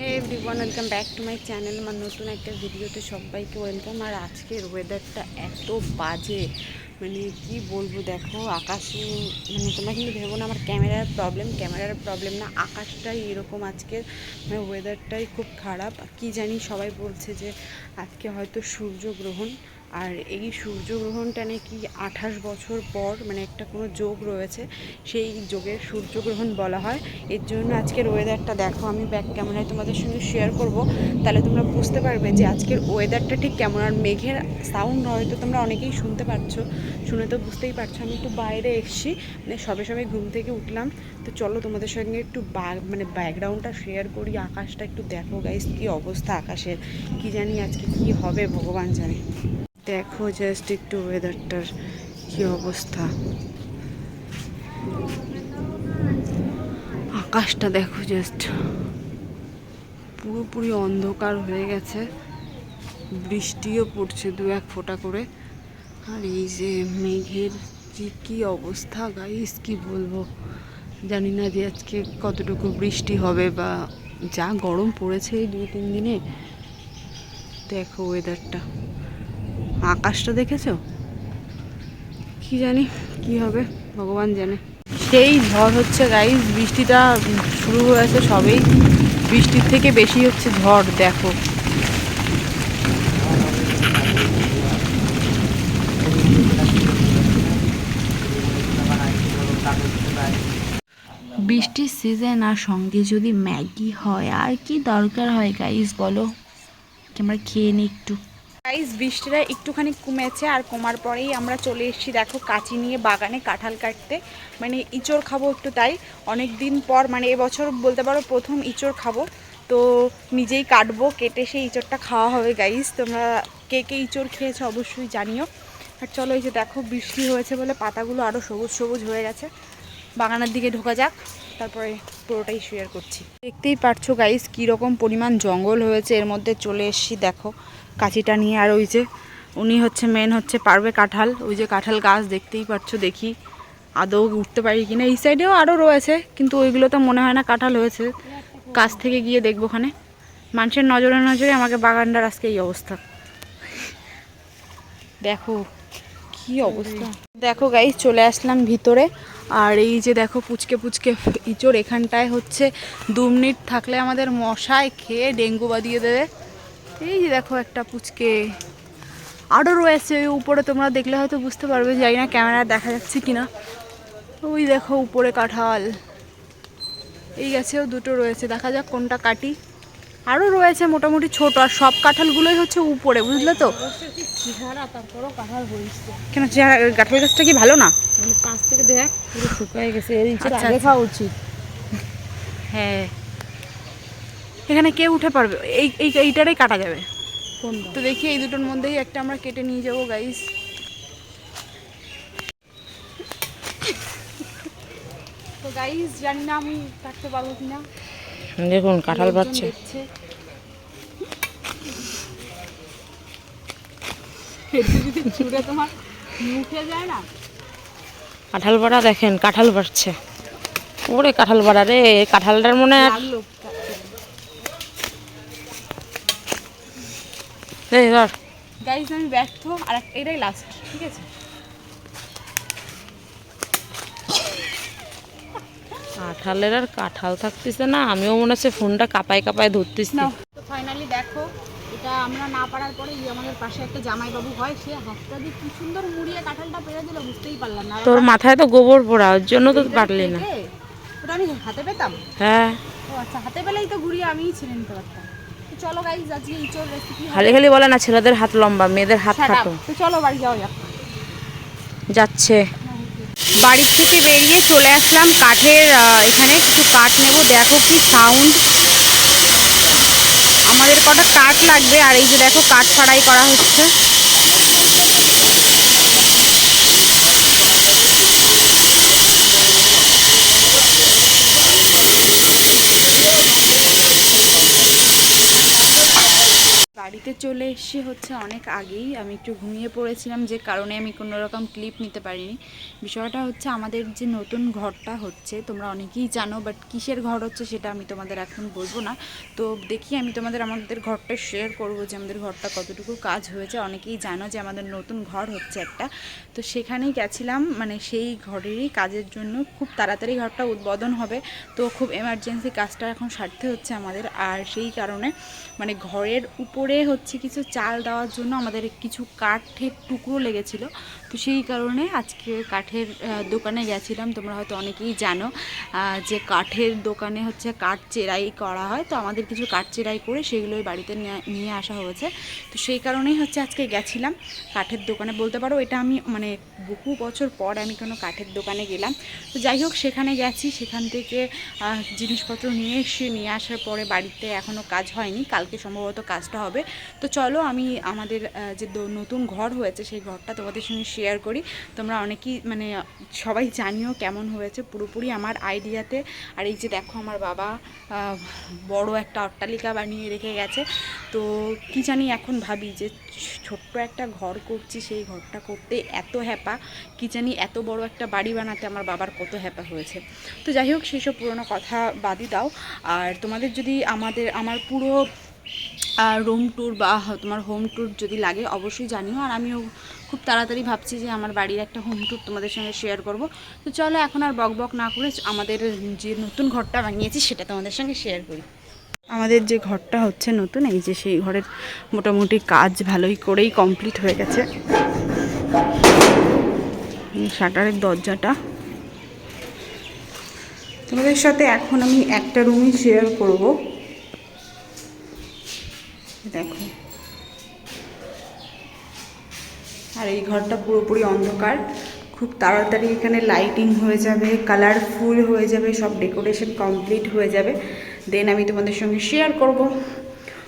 Hey everyone welcome back to my channel আমার নতুন একটা ভিডিওতে সবাইকে ওয়েলকাম আর আজকের ওয়েদারটা এত বাজে। মানে কি বলব, দেখো, আকাশে মানে তোমরা কিন্তু ভেবো না, আমার ক্যামেরার প্রবলেম ক্যামেরার প্রবলেম না, আকাশটাই এরকম আজকের মানে ওয়েদারটাই খুব খারাপ। কি জানি সবাই বলছে যে, আজকে হয়তো সূর্যগ্রহণ। আর এই সূর্যগ্রহণটা নাকি আঠাশ বছর পর মানে একটা কোনো যোগ রয়েছে, সেই যোগের সূর্যগ্রহণ বলা হয়। এর জন্য আজকের ওয়েদারটা দেখো, আমি ব্যাক ক্যামেরায় তোমাদের সঙ্গে শেয়ার করব। তাহলে তোমরা বুঝতে পারবে যে আজকের ওয়েদারটা ঠিক কেমন। আর মেঘের সাউন্ড হয়তো তোমরা অনেকেই শুনতে পারছ, শুনে তো বুঝতেই পারছ। আমি একটু বাইরে এসেছি মানে সবে সবে ঘুম থেকে উঠলাম। তো চলো তোমাদের সঙ্গে একটু বা মানে ব্যাকগ্রাউন্ডটা শেয়ার করি, আকাশটা একটু দেখো গাইস কী অবস্থা আকাশের? কি জানি আজকে কি হবে, ভগবান জানে। দেখো জাস্ট একটু ওয়েদারটার কি অবস্থা। আকাশটা দেখো জাস্ট পুরোপুরি অন্ধকার হয়ে গেছে। বৃষ্টিও পড়ছে দু এক ফোঁটা করে। আর এই যে মেঘের যে কী অবস্থা গাইস কি বলব? জানি না যে আজকে কতটুকু বৃষ্টি হবে বা যা গরম পড়েছে এই দুই তিন দিনে। দেখো ওয়েদারটা আকাশটা দেখেছ? কি জানি কি হবে ভগবান জানে। সেই ঝড় হচ্ছে গাইস বৃষ্টিটা শুরু হয়েছে সবেই। বৃষ্টির থেকে বেশি হচ্ছে ঝড় দেখো। বৃষ্টির সিজন আর সঙ্গে যদি ম্যাগি হয় আর কি দরকার হয় গাইস বলো। কি আমরা খেয়ে নিই একটু। গাইস বৃষ্টিটা একটুখানি কমেছে আর কমার পরেই আমরা চলে এসেছি, দেখো, কাঁচি নিয়ে বাগানে কাঁঠাল কাটতে। মানে ইঁচড় খাব একটু তাই। অনেক দিন পর মানে এবছর বলতে পারো প্রথম ইঁচড় খাব। তো নিজেই কাটবো, কেটে সেই ইঁচড়টা খাওয়া হবে গাইস তোমরা কে কে ইঁচড় খেয়েছো অবশ্যই জানিও। আর চলো এই যে দেখো, বৃষ্টি হয়েছে বলে পাতাগুলো আরও সবুজ সবুজ হয়ে গেছে। বাগানের দিকে ঢোকা যাক, তারপরে পুরোটাই শেয়ার করছি। দেখতেই পারছ গাইস কীরকম পরিমাণ জঙ্গল হয়েছে। এর মধ্যে চলে এসছি, দেখো। কাঁচিটা নিয়ে আর ওই যে উনি হচ্ছে মেন হচ্ছে পারবে কাঁঠাল। ওই যে কাঁঠাল গাছ দেখতেই পাচ্ছ, দেখি আদৌ উঠতে পারি কি না এই সাইডেও আরও রয়েছে, কিন্তু ওইগুলো তো মনে হয় না কাঁঠাল হয়েছে। কাছ থেকে গিয়ে দেখব ওখানে। মানুষের নজরে নজরে আমাকে বাগানটার আজকে এই অবস্থা। দেখো কি অবস্থা। দেখো গাইস চলে আসলাম ভিতরে। আর এই যে দেখো পুচকে পুচকে ইঁচড়, এখানটায় হচ্ছে দু মিনিট থাকলে আমাদের মশায় খেয়ে ডেঙ্গু বাদিয়ে দেবে। এই যে দেখো একটা পুচকে। আরও রয়েছে ওই উপরে তোমরা দেখলে হয়তো বুঝতে পারবে জানি না ক্যামেরা দেখা যাচ্ছে কিনা। ওই দেখো উপরে কাঁঠাল। এই গাছেও দুটো রয়েছে দেখা যাক কোনটা কাটি। আরও রয়েছে মোটামুটি ছোট আর সব কাঁঠালগুলোই হচ্ছে উপরে বুঝলে তো? কেন চেহারা কাঁঠাল গাছটা কি ভালো না? মানে কাছ থেকে দেখ পুরো শুকায় গেছে। এর আচ্ছা, আগে আচ্ছা। খাওয়া উচিত। হ্যাঁ। এখানে কে উঠে পারবে এই এই এইটারই কাটা যাবে। তো দেখি এই দুটোর মধ্যেই একটা আমরা কেটে নিয়ে যাব গাইস তো গাইস জানি না আমি কাটতে পারব কিনা। দেখুন কাঁঠাল পাচ্ছে। তোমার মুখে যায় না? কাঁঠাল পাড়া দেখেন কাঁঠাল বাড়ছে ওরে কাঁঠাল পাড়া রে কাঁঠালটার মনে হয় আর- লাগল এই ধর। আমি ব্যর্থ আর এটাই লাস্ট ঠিক আছে? কাঁঠালের আর কাঁঠাল থাকতেছে না আমিও মনে হচ্ছে ফোনটা কাপায় কাপায় ধরতেছি। না তো ফাইনালি দেখো এটা আমরা না পারার পরে আমাদের পাশে একটা জামাইবাবু হয় সে হাতটা দিয়ে কি সুন্দর মুড়িয়ে কাঁঠালটা পেরে দিল বুঝতেই পারলাম না। তোর মাথায় তো গোবর পোড়া ওর জন্য তো পারলি না। ওটা আমি হাতে পেতাম? হ্যাঁ। ও আচ্ছা হাতে পেলেই তো ঘুরিয়ে আমিই ছিঁড়ে নিতে পারতাম। তো চলো গাইস আজকে ইঁচড় রেসিপি খালি খালি বলে না ছেলেদের হাত লম্বা মেয়েদের হাত খাটো। তো চলো বাড়ি যাওয়া যাক যাচ্ছে। বাড়ির থেকে বেরিয়ে চলে আসলাম কাঠের এখানে কিছু কাঠ নেব। দেখো কি সাউন্ড আমাদের কটা কাঠ লাগবে আর এই যে দেখো কাঠ ছাড়াই করা হচ্ছে। বাড়িতে চলে এসে হচ্ছে অনেক আগেই আমি একটু ঘুমিয়ে পড়েছিলাম, যে কারণে আমি কোনো রকম ক্লিপ নিতে পারিনি। বিষয়টা হচ্ছে আমাদের যে নতুন ঘরটা হচ্ছে, তোমরা অনেকেই জানো বাট কিসের ঘর হচ্ছে সেটা আমি তোমাদের এখন বলব না। তো দেখি আমি তোমাদের, আমাদের ঘরটা শেয়ার করব যে আমাদের ঘরটা কতটুকু কাজ হয়েছে। অনেকেই জানো যে আমাদের নতুন ঘর হচ্ছে একটা। তো সেখানেই গেছিলাম মানে সেই ঘরেরই কাজের জন্য খুব তাড়াতাড়ি ঘরটা উদ্বোধন হবে। তো খুব এমার্জেন্সি কাজটা এখন সারতে হচ্ছে আমাদের। আর সেই কারণে মানে ঘরের উপরে হচ্ছে কিছু চাল দেওয়ার জন্য আমাদের কিছু কাঠের টুকরো লেগেছিল। তো সেই কারণে আজকে কাঠের দোকানে গেছিলাম। তোমরা হয়তো অনেকেই জানো যে কাঠের দোকানে হচ্ছে কাঠ চেরাই করা হয়। তো আমাদের কিছু কাঠ চেরাই করে সেগুলোই বাড়িতে নিয়ে- আসা হয়েছে। তো সেই কারণেই হচ্ছে আজকে গেছিলাম কাঠের দোকানে। বলতে পারো, এটা আমি মানে বহু বছর পর আমি কোনো কাঠের দোকানে গেলাম। তো যাই হোক, সেখানে গেছি। সেখান থেকে জিনিসপত্র নিয়ে এসে, নিয়ে আসার পরে বাড়িতে এখনও কাজ হয়নি। কালকে সম্ভবত কাজটা হবে। তো চলো আমি আমাদের যে নতুন ঘর হয়েছে সেই ঘরটা তোমাদের সঙ্গে শেয়ার করি। তোমরা অনেকেই মানে সবাই জানিও কেমন হয়েছে। পুরোপুরি আমার আইডিয়াতে আর এই যে দেখো আমার বাবা বড় একটা অট্টালিকা বানিয়ে রেখে গেছে। তো কি জানি এখন ভাবি যে ছোট্ট একটা ঘর করছি, সেই ঘরটা করতে এত হ্যাপা। কি জানি এত বড় একটা বাড়ি বানাতে আমার বাবার কত হ্যাপা হয়েছে। তো যাই হোক, সেই সব পুরোনো কথা বাদই দাও। আর তোমাদের যদি আমাদের, আমার পুরো রুম ট্যুর বা তোমার হোম ট্যুর যদি লাগে, অবশ্যই জানিও। আর আমিও খুব তাড়াতাড়ি ভাবছি যে আমার বাড়ির একটা হোম ট্যুর তোমাদের সঙ্গে শেয়ার করব। তো চলো এখন আর বক বক না করে আমাদের যে নতুন ঘরটা বানিয়েছি, সেটা তোমাদের সঙ্গে শেয়ার করি। আমাদের যে ঘরটা হচ্ছে নতুন, এই যে সেই ঘরের মোটামুটি কাজ ভালোই করেই কমপ্লিট হয়ে গেছে। শাটারের দরজাটা। তোমাদের সাথে এখন আমি একটা রুমই শেয়ার করব। দেখো। আর এই ঘরটা পুরোপুরি অন্ধকার। খুব তাড়াতাড়ি এখানে লাইটিং হয়ে যাবে কালারফুল হয়ে যাবে, সব ডেকোরেশন কমপ্লিট হয়ে যাবে। দেন আমি তোমাদের সঙ্গে শেয়ার করব।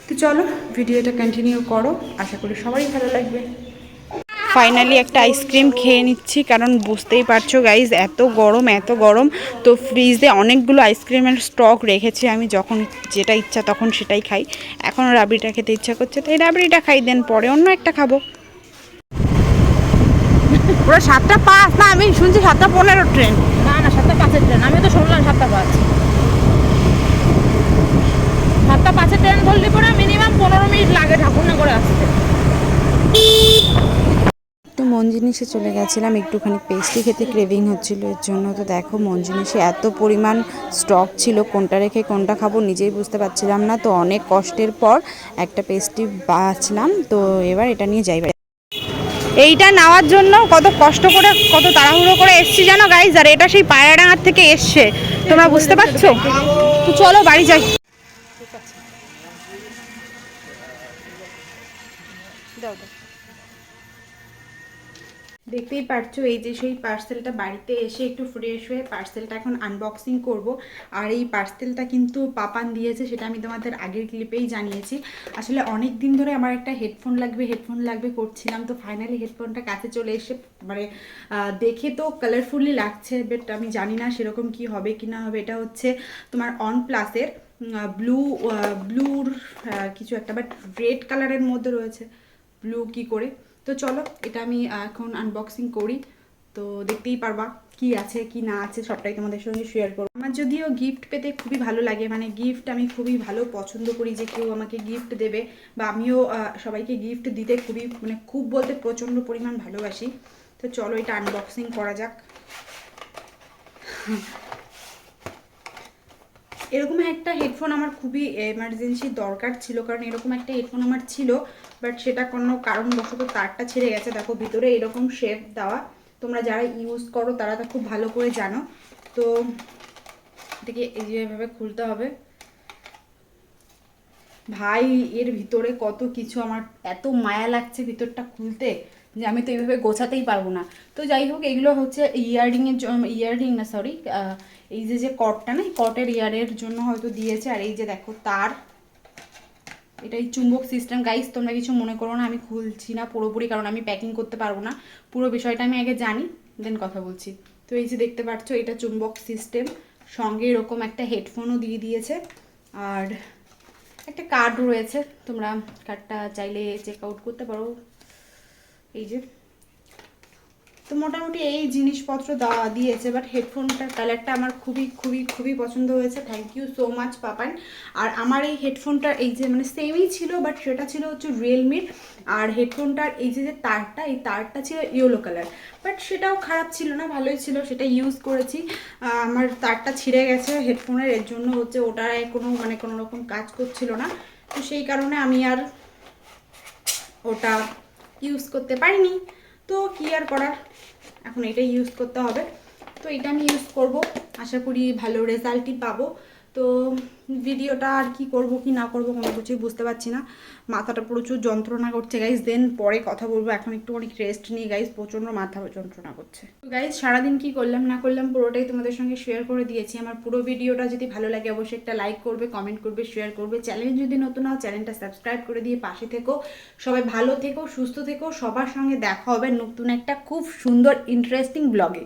তো চলো ভিডিওটা কন্টিনিউ করো। আশা করি সবারই ভালো লাগবে। ফাইনালি একটা আইসক্রিম খেয়ে নিচ্ছি কারণ বুঝতেই পারছ গাইজ এত গরম এত গরম। তো ফ্রিজে অনেকগুলো আইসক্রিমের স্টক রেখেছি আমি যখন যেটা ইচ্ছা তখন সেটাই খাই। এখন রাবড়িটা খেতে ইচ্ছা করছে তাই রাবড়িটা খাই দেন পরে অন্য একটা খাব। পুরো সাতটা পাঁচ না আমি শুনছি সাতটা পনেরো ট্রেন। না না সাতটা পাঁচের ট্রেন আমি তো শুনলাম সাতটা পাঁচ সাতটা পাঁচের ট্রেন ধরলে পরে মিনিমাম পনেরো মিনিট লাগে ঠাকুরনগরে আসতে তো মন জিনিসে চলে গেছিলাম, একটুখানি পেস্ট্রি খেতে ক্রেভিং হচ্ছিল, এর জন্য তো দেখো মন জিনিসে এত পরিমাণ স্টক ছিল, কোনটা রেখে কোনটা খাব নিজেই বুঝতে পারছিলাম না, তো অনেক কষ্টের পর একটা পেস্ট্রি বাছলাম, তো এবার এটা নিয়ে যাই এইটা নেওয়ার জন্য কত কষ্ট করে, কত তাড়াহুড়ো করে এসছি জানো গাইজ আর এটা সেই পায়রাডাঙ্গার থেকে এসছে, তোমরা বুঝতে পারছ? তো চলো বাড়ি যাই। দাও দাও। দেখতেই পারছ, এই যে সেই পার্সেলটা বাড়িতে এসে একটু ফ্রেশ হয়ে পার্সেলটা এখন আনবক্সিং করব। আর এই পার্সেলটা কিন্তু পাপান দিয়েছে, সেটা আমি তোমাদের আগের ক্লিপেই জানিয়েছি। আসলে অনেক দিন ধরে আমার একটা হেডফোন লাগবে হেডফোন লাগবে, করছিলাম তো ফাইনালি হেডফোনটা কাছে চলে এসে মানে দেখে তো কালারফুলি লাগছে বাট আমি জানি না সেরকম কি হবে, কি না হবে। এটা হচ্ছে তোমার অন প্লাসের ব্লু ব্লুর কিছু একটা বাট রেড কালারের মধ্যে রয়েছে। ব্লু কি করে? তো চলো, এটা আমি এখন আনবক্সিং করি। তো দেখতেই পারবা কি আছে, কি না আছে, সবটাই তোমাদের সঙ্গে শেয়ার করব। আমার যদিও গিফট পেতে খুবই ভালো লাগে মানে গিফট আমি খুবই ভালো পছন্দ করি যে কেউ আমাকে গিফট দেবে, বা আমিও সবাইকে গিফট দিতে খুবই মানে খুব বলতে প্রচণ্ড পরিমাণ ভালোবাসি। তো চলো এটা আনবক্সিং করা যাক। এরকম একটা হেডফোন আমার খুবই এমার্জেন্সি দরকার ছিল, কারণ এরকম একটা হেডফোন আমার ছিল বাট সেটা কোনো কারণবশত তারটা ছেড়ে গেছে। দেখো, ভিতরে এরকম শেপ দেওয়া। তোমরা যারা ইউজ করো, তারা তো খুব ভালো করে জানো। তো এটাকে এই যে এভাবে খুলতে হবে। ভাই, এর ভিতরে কত কিছু আমার এত মায়া লাগছে ভিতরটা খুলতে যে আমি তো এইভাবে গোছাতেই পারব না। তো যাই হোক, এগুলো হচ্ছে ইয়াররিংয়ের ইয়াররিং না সরি এই যে যে কটটা না, এই কটের ইয়ারের জন্য হয়তো দিয়েছে। আর এই যে দেখো, তার এটাই চুম্বক সিস্টেম গাইস তোমরা কিছু মনে করো না, আমি খুলছি না পুরোপুরি, কারণ আমি প্যাকিং করতে পারব না। পুরো বিষয়টা আমি আগে জানি দেন কথা বলছি। তো এই যে দেখতে পাচ্ছ, এটা চুম্বক সিস্টেম সঙ্গে এরকম একটা হেডফোনও দিয়ে দিয়েছে। আর একটা কার্ড রয়েছে। তোমরা কার্ডটা চাইলে চেক আউট করতে পারো। এই যে। তো মোটামুটি এই জিনিসপত্র দেওয়া দিয়েছে বাট হেডফোনটার কালারটা আমার খুবই খুবই খুবই পছন্দ হয়েছে। Thank you so much Papan. আর আমার এই হেডফোনটার এই যে মানে সেমই ছিল বাট সেটা ছিল হচ্ছে রিয়েলমির আর হেডফোনটার এই যে যে তারটা, এই তারটা ছিল ইয়েলো কালার বাট সেটাও খারাপ ছিল না, ভালোই ছিল, সেটা ইউজ করেছি। আমার তারটা ছিঁড়ে গেছে হেডফোনের এর জন্য হচ্ছে ওটায় কোনো মানে কোনো রকম কাজ করছিল না। তো সেই কারণে আমি আর ওটা ইউজ করতে পারিনি। তো কি আর করার? এখন এটা ইউজ করতে হবে। তো এটা আমি ইউজ করব। আশা করি ভালো রেজাল্টই পাবো। তো ভিডিওটা আর কি করব, কি না করব, কোনো কিছুই বুঝতে পারছি না। মাথাটা প্রচুর যন্ত্রণা করছে গাইজ দেন পরে কথা বলব। এখন একটু অনেক রেস্ট নিয়ে গাইজ প্রচণ্ড মাথা যন্ত্রণা করছে। তো গাইজ সারাদিন কি করলাম, না করলাম, পুরোটাই তোমাদের সঙ্গে শেয়ার করে দিয়েছি। আমার পুরো ভিডিওটা যদি ভালো লাগে, অবশ্যই একটা লাইক করবে কমেন্ট করবে শেয়ার করবে। চ্যানেল যদি নতুন হও চ্যানেলটা সাবস্ক্রাইব করে দিয়ে পাশে থেকো। সবাই ভালো থেকো, সুস্থ থেকো। সবার সঙ্গে দেখা হবে নতুন একটা খুব সুন্দর ইন্টারেস্টিং ব্লগে